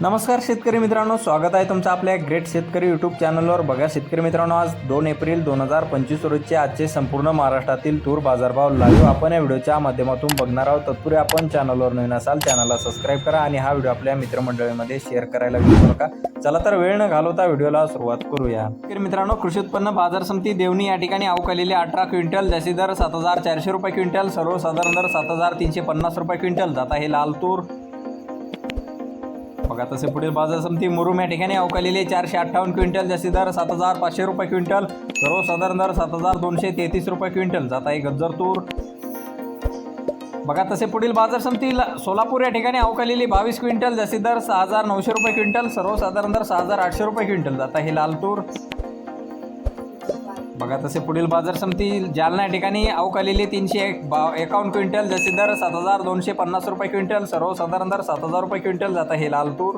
नमस्कार शेतकरी मित्रांनो स्वागत आहे तुमचं आपल्या ग्रेट शेतकरी यूट्यूब चॅनलवर. बघा शेतकरी मित्रांनो आज दोन एप्रिल दोन हजार पंचवीस रोजचे आजचे संपूर्ण महाराष्ट्रातील तूर बाजारभाव लाईव्ह आपण या व्हिडिओच्या माध्यमातून बघणार आहोत. तत्पूर्वी आपण चॅनलवर नवीन असाल चॅनलला सबस्क्राईब करा आणि हा व्हिडिओ आपल्या मित्रमंडळीमध्ये शेअर करायला विसरू नका. चला तर वेळ न घालवता व्हिडिओला सुरुवात करूया. तर मित्रांनो कृषी उत्पन्न बाजार समिती देवणी या ठिकाणी अवकालेले अठरा क्विंटल जास्ती दर सात हजार चारशे रुपये क्विंटल सर्वसाधारण दर सात हजार तीनशे पन्नास रुपये क्विंटल. जाता हे लाल तूर बघा तसे पुढील बाजार समिती मुरुम या ठिकाणी अवकालेली चारशे अठ्ठावन्न क्विंटल जास्ती दर सात हजार पाचशे रुपये क्विंटल सर्वसाधारण दर सात हजार दोनशे तेहतीस रुपये क्विंटल. जात आहे गज्जर तूर. बघा तसे पुढील बाजार समती ला- सोलापूर या ठिकाणी अवकालेली बावीस क्विंटल जास्ती दर सहा हजार नऊशे रुपये क्विंटल सर्वसाधारण दर सहा हजार आठशे रुपये क्विंटल. जात आहे लाल तूर. बघा तसे पुढील बाजार समिती जालना या ठिकाणी अवकालेले तीनशे एक बा एकावन्न क्विंटल जसे दर सात हजार दोनशे पन्नास रुपये क्विंटल सर्वसाधारण दर सात हजार रुपये क्विंटल जात आहे लालतूर